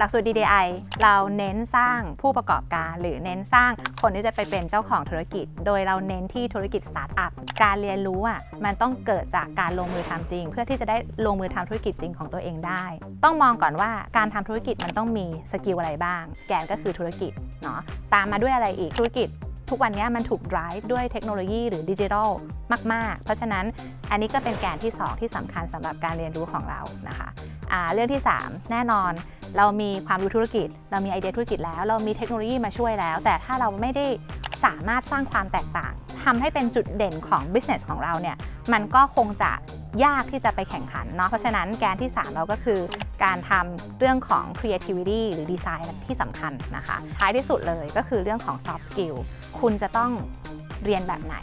หลักสูตร DDI เราเน้นสร้างผู้ประกอบการ หรือเน้นสร้างคนที่จะไปเป็นเจ้าของธุรกิจ โดยเราเน้นที่ธุรกิจสตาร์ทอัพการเรียนรู้อะมันต้องเกิดจากการลงมือทำจริง เพื่อที่จะได้ลงมือทำธุรกิจจริงของตัวเองได้ ต้องมองก่อนว่าการทำธุรกิจมันต้องมีสกิลอะไรบ้าง แกนก็คือธุรกิจเนาะตามมาด้วยอะไรอีกธุรกิจทุกวันนี้มันถูก drive ด้วยเทคโนโลยีหรือดิจิทัลมาก ๆ เพราะฉะนั้นอันนี้ก็เป็นแกนที่ 2 ที่สำคัญสำหรับการเรียนรู้ของเรานะคะ เรื่องที่ 3 แน่นอน เรามีความรู้ธุรกิจ เรามีไอเดียธุรกิจแล้ว เรามีเทคโนโลยีมาช่วยแล้ว แต่ถ้าเราไม่ได้สามารถสร้างความแตกต่างทำให้เป็นจุดเด่นของ business ของเราเนี่ยมันก็คงจะยากที่จะไปแข่งขันเนาะเพราะฉะนั้นแกนที่ 3 เราก็คือ การทำเรื่องของ creativity หรือ design ที่สำคัญนะคะ ท้ายที่สุดเลยก็คือเรื่องของ soft skill คุณจะต้องเรียนแบบไหน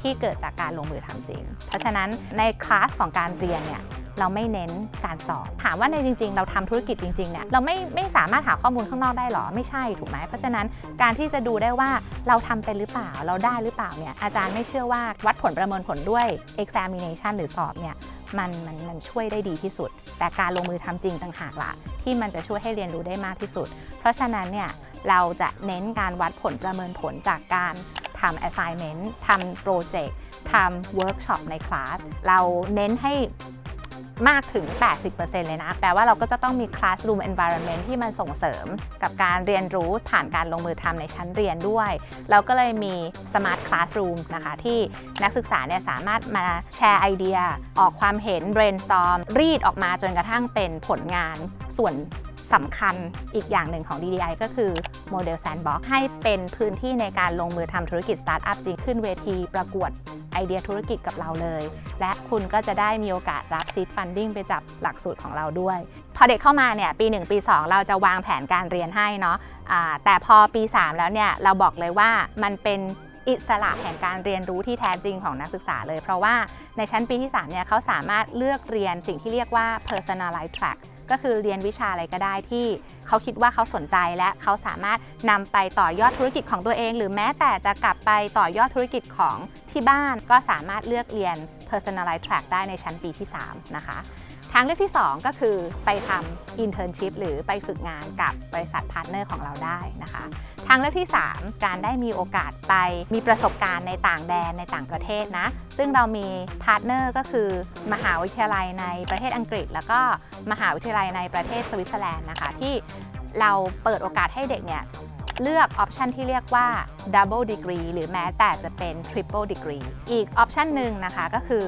ที่เกิดจากการลงมือทำจริง เพราะฉะนั้นในคลาสของการเรียนเนี่ย เราไม่เน้นการสอบ ถามว่าในจริง ๆ เราทำธุรกิจจริงๆเนี่ยเราไม่ไม่สามารถหาข้อมูลข้างนอกได้หรอไม่ใช่ถูกไหมเพราะฉะนั้นการที่จะดูได้ว่าเราทำเป็นหรือเปล่าเราได้หรือเปล่าเนี่ยอาจารย์ไม่เชื่อว่าวัดผลประเมินผลด้วย examination หรือสอบเนี่ยมันมันมันช่วยได้ดีที่สุด แต่การลงมือทำจริงต่างหากละที่มันจะช่วยให้เรียนรู้ได้มากที่สุด เพราะฉะนั้นเนี่ยเราจะเน้นการวัดผลประเมินผลจากการทำ assignment ทำโปรเจกต์ทำเวิร์กช็อปในคลาส เราเน้นให้ มากถึง 80%เลยนะ แปลว่าเราก็จะต้องมี classroom environment ที่มันส่งเสริมกับการเรียนรู้ผ่านการลงมือทำในชั้นเรียนด้วย เราก็เลยมี smart classroom นะคะ ที่นักศึกษาเนี่ยสามารถมาแชร์ไอเดีย ออกความเห็น brainstorm รีดออกมาจนกระทั่งเป็นผลงานส่วนสำคัญอีกอย่างหนึ่งของ DDI ก็คือโมเดล Sandbox ให้เป็นพื้นที่ในการลงมือทำธุรกิจสตาร์ทอัพจริงขึ้นเวทีประกวด อเดียธุรกิจกับเราเลย และคุณก็จะได้มีโอกาสรับ seed funding ไปจับหลักสูตรของเราด้วย พอเด็กเข้ามาเนี่ยปี 1 ปี 2 เราจะวางแผนการเรียนให้เนาะะแต่พอปี 3 แล้วเนี่ยเราบอกเลยว่ามันเป็นอิสระแห่งการเรียนรู้ที่แท้จริงของนักศึกษาเลย เพราะว่าในชั้นปีที่3เนี่ยเขาสามารถเลือกเรียนสิ่งที่เรียกว่า personalized track ก็คือเรียนวิชาอะไรก็ได้ที่เขาคิดว่าเขาสนใจและเขาสามารถนำไปต่อยอดธุรกิจของตัวเอง หรือแม้แต่จะกลับไปต่อยอดธุรกิจของที่บ้านก็สามารถเลือกเรียน personalized track ได้ในชั้นปีที่ 3 นะคะางเลือกที่ 2 ก็คือไปทำ internship หรือไปฝึกงานกับบริษัทพาร์ทเนอร์ของเราได้นะคะ ทางเลือกที่ 3 การได้มีโอกาสไปมีประสบการณ์ในต่างแดนในต่างประเทศนะ ซึ่งเรามีพาร์ทเนอร์ก็คือ มหาวิทยาลัยในประเทศอังกฤษ แล้วก็มหาวิทยาลัยในประเทศสวิตเซอร์แลนด์นะคะ ที่เราเปิดโอกาสให้เด็กเนี่ยเลือกออปชันที่เรียกว่า double degree หรือแม้แต่จะเป็น triple degree อีกออปชันหนึ่งนะคะก็คือ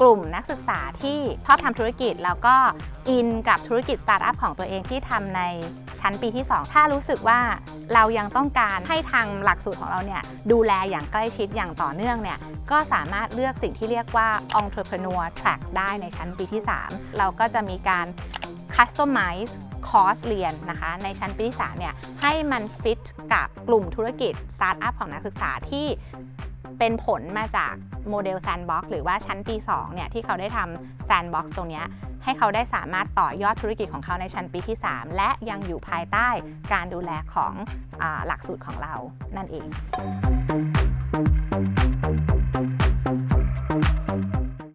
กลุ่มนักศึกษาที่ชอบทำธุรกิจ แล้วก็อินกับธุรกิจสตาร์ทอัพของตัวเองที่ทำในชั้นปีที่ 2 ถ้ารู้สึกว่าเรายังต้องการให้ทางหลักสูตรของเราเนี่ยดูแลอย่างใกล้ชิดอย่างต่อเนื่องเนี่ยก็สามารถเลือกสิ่งที่เรียกว่า entrepreneur track ได้ในชั้นปีที่ 3 เราก็จะมีการ customize คอร์สเรียนนะคะในชั้นปีที่3เนี่ยให้มันฟิตกับกลุ่มธุรกิจสตาร์ทอัพของนักศึกษาที่ เป็นผลมาจากโมเดลแซนด์บ็อกซ์หรือว่าชั้นปี 2 เนี่ย ที่เขาได้ทำแซนด์บ็อกซ์ตรงนี้ ให้เขาได้สามารถต่อยอดธุรกิจของเขาในชั้นปีที่ 3 และยังอยู่ภายใต้การดูแลของอหลักสูตรของเรานั่นเอง